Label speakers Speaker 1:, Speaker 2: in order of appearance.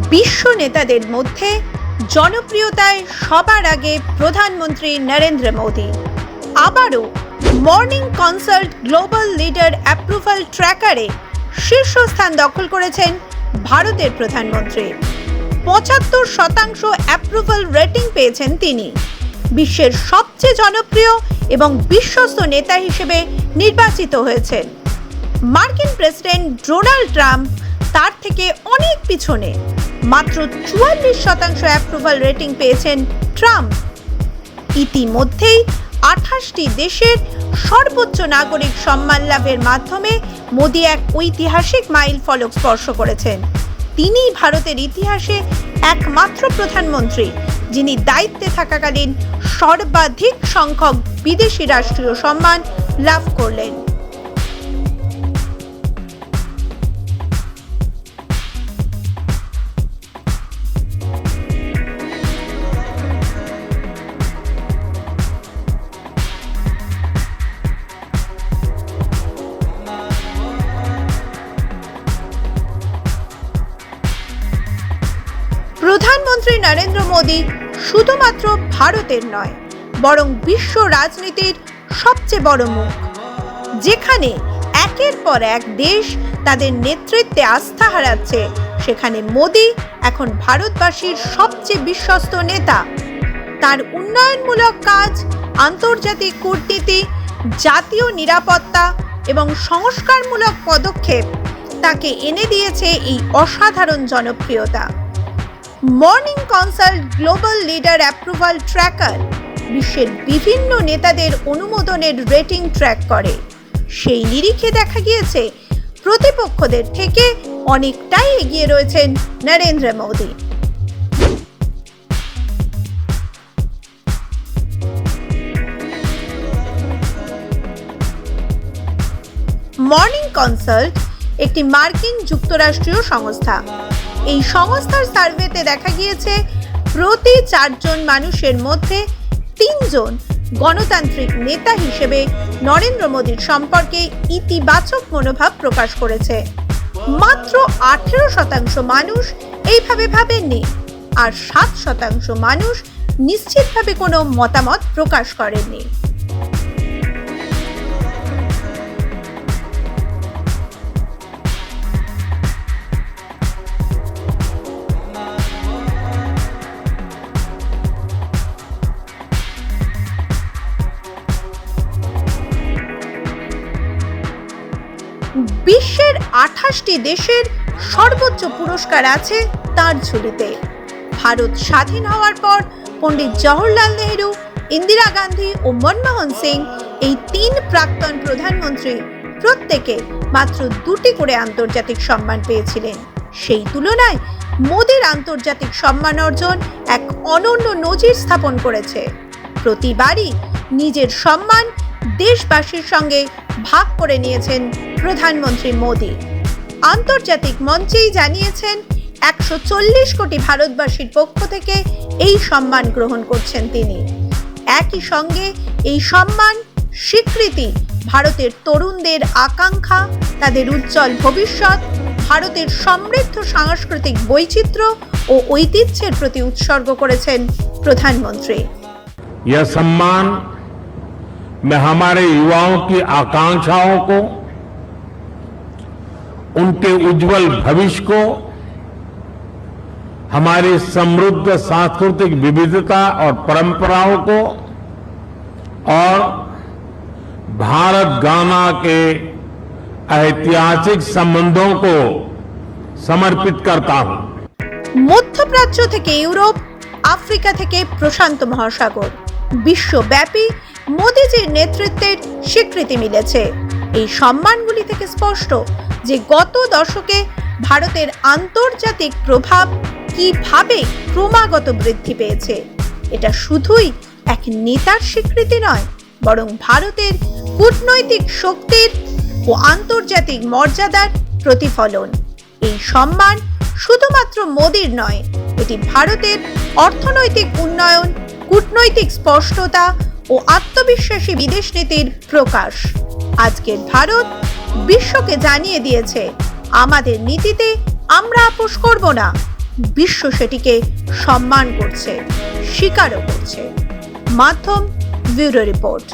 Speaker 1: বিশ্ব নেতাদের মধ্যে জনপ্রিয়তায় সবার আগে প্রধানমন্ত্রী নরেন্দ্র মোদী। আবারও Morning Consult global leader approval ট্র্যাকারে শীর্ষস্থান দখল করেছেন ভারতের প্রধানমন্ত্রী। পঁচাত্তর শতাংশ অ্যাপ্রুভাল রেটিং পেয়েছেন তিনি। বিশ্বের সবচেয়ে জনপ্রিয় এবং বিশ্বস্ত নেতা হিসেবে নির্বাচিত হয়েছেন। মার্কিন প্রেসিডেন্ট ডোনাল্ড ট্রাম্প তার থেকে অনেক পিছনে। মাত্র চুয়াল্লিশ শতাংশ অ্যাপ্রুভাল রেটিং পেয়েছেন ট্রাম্প। ইতিমধ্যেই আঠাশটি দেশের সর্বোচ্চ নাগরিক সম্মান লাভের মাধ্যমে মোদি এক ঐতিহাসিক মাইল ফলক স্পর্শ করেছেন। তিনিই ভারতের ইতিহাসে একমাত্র প্রধানমন্ত্রী, যিনি দায়িত্বে থাকাকালীন সর্বাধিক সংখ্যক বিদেশি রাষ্ট্রীয় সম্মান লাভ করলেন। নরেন্দ্র মোদী শুধুমাত্র ভারতের নয়, বরং বিশ্ব রাজনীতির সবচেয়ে বড় মুখ। যেখানে একের পর এক দেশ তাদের নেতৃত্বে আস্থা হারাচ্ছে, সেখানে মোদী এখন ভারতবাসীর সবচেয়ে বিশ্বস্ত নেতা। তার উন্নয়নমূলক কাজ, আন্তর্জাতিক কূটনীতি, জাতীয় নিরাপত্তা এবং সংস্কারমূলক পদক্ষেপ তাকে এনে দিয়েছে এই অসাধারণ জনপ্রিয়তা। Morning Consult global leader approval tracker বিশ্বের বিভিন্ন নেতাদের অনুমোদনের রেটিং ট্র্যাক করে। সেই নিরিখে দেখা গিয়েছে, প্রতিপক্ষদের থেকে অনেকটাই এগিয়ে রয়েছেন নরেন্দ্র মোদী। মর্নিং কনসাল্ট একটি মার্কিন যুক্তরাষ্ট্রীয় সংস্থা। এই সংস্থার সার্ভেতে দেখা গিয়েছে প্রতি চারজন মানুষের মধ্যে তিনজন গণতান্ত্রিক নেতা হিসেবে নরেন্দ্র মোদীর সম্পর্কে ইতিবাচক মনোভাব প্রকাশ করেছে। মাত্র আঠেরো শতাংশ মানুষ এইভাবে ভাবেননি আর সাত শতাংশ মানুষ নিশ্চিতভাবে কোনো মতামত প্রকাশ করেননি। আঠাশটি দেশের সর্বোচ্চ পুরস্কার আছে তার ঝুলিতে। ভারত স্বাধীন হওয়ার পর পণ্ডিত জওহরলাল নেহেরু, ইন্দিরা গান্ধী ও মনমোহন সিং এই তিন প্রাক্তন প্রধানমন্ত্রী প্রত্যেকে মাত্র দুটি করে আন্তর্জাতিক সম্মান পেয়েছিলেন। সেই তুলনায় মোদীর আন্তর্জাতিক সম্মান অর্জন এক অনন্য নজির স্থাপন করেছে। প্রতিবারই নিজের সম্মান দেশবাসীর সঙ্গে ভাগ করে নিয়েছেন প্রধানমন্ত্রী মোদী আন্তর্জাতিক মঞ্চেই জানিয়েছেন একশো চল্লিশ কোটি ভারতবাসীর পক্ষ থেকে এই সম্মান গ্রহণ করছেন তিনি একই সঙ্গে এই সম্মান স্বীকৃতি ভারতের তরুণদের আকাঙ্ক্ষা তাদের উজ্জ্বল ভবিষ্যৎ ভারতের সমৃদ্ধ সাংস্কৃতিক বৈচিত্র্য ও ঐতিহ্যের প্রতি উৎসর্গ করেছেন প্রধানমন্ত্রী
Speaker 2: यह सम्मान में हमारे युवाओं की आकांक्षाओं को उनके उज्जवल भविष्य को हमारी समृद्ध सांस्कृतिक विविधता और परंपराओं को और भारत गाना के ऐतिहासिक संबंधों को समर्पित करता हूं
Speaker 1: মধ্যপ্রাচ্য থেকে ইউরোপ আফ্রিকা থেকে প্রশান্ত মহাসাগর বিশ্বব্যাপী মোদিজির নেতৃত্বের স্বীকৃতি মিলেছে এই সম্মানগুলি থেকে স্পষ্ট যে গত দশকে ভারতের আন্তর্জাতিক প্রভাব কীভাবে ক্রমাগত বৃদ্ধি পেয়েছে, এটা শুধুই এক নেতার স্বীকৃতি নয়, বরং ভারতের কূটনৈতিক শক্তির ও আন্তর্জাতিক মর্যাদার প্রতিফলন। এই সম্মান শুধুমাত্র মোদির নয়, এটি ভারতের অর্থনৈতিক উন্নয়ন, কূটনৈতিক স্পষ্টতা ও আত্মবিশ্বাসী বিদেশ নীতির প্রকাশ। আজকের ভারত বিশ্বকে জানিয়ে দিয়েছে, আমাদের নীতিতে আমরা আপোষ করব না। বিশ্ব সেটিকে সম্মান করছে, স্বীকারও করছে। মাধ্যম ব্যুরো রিপোর্ট।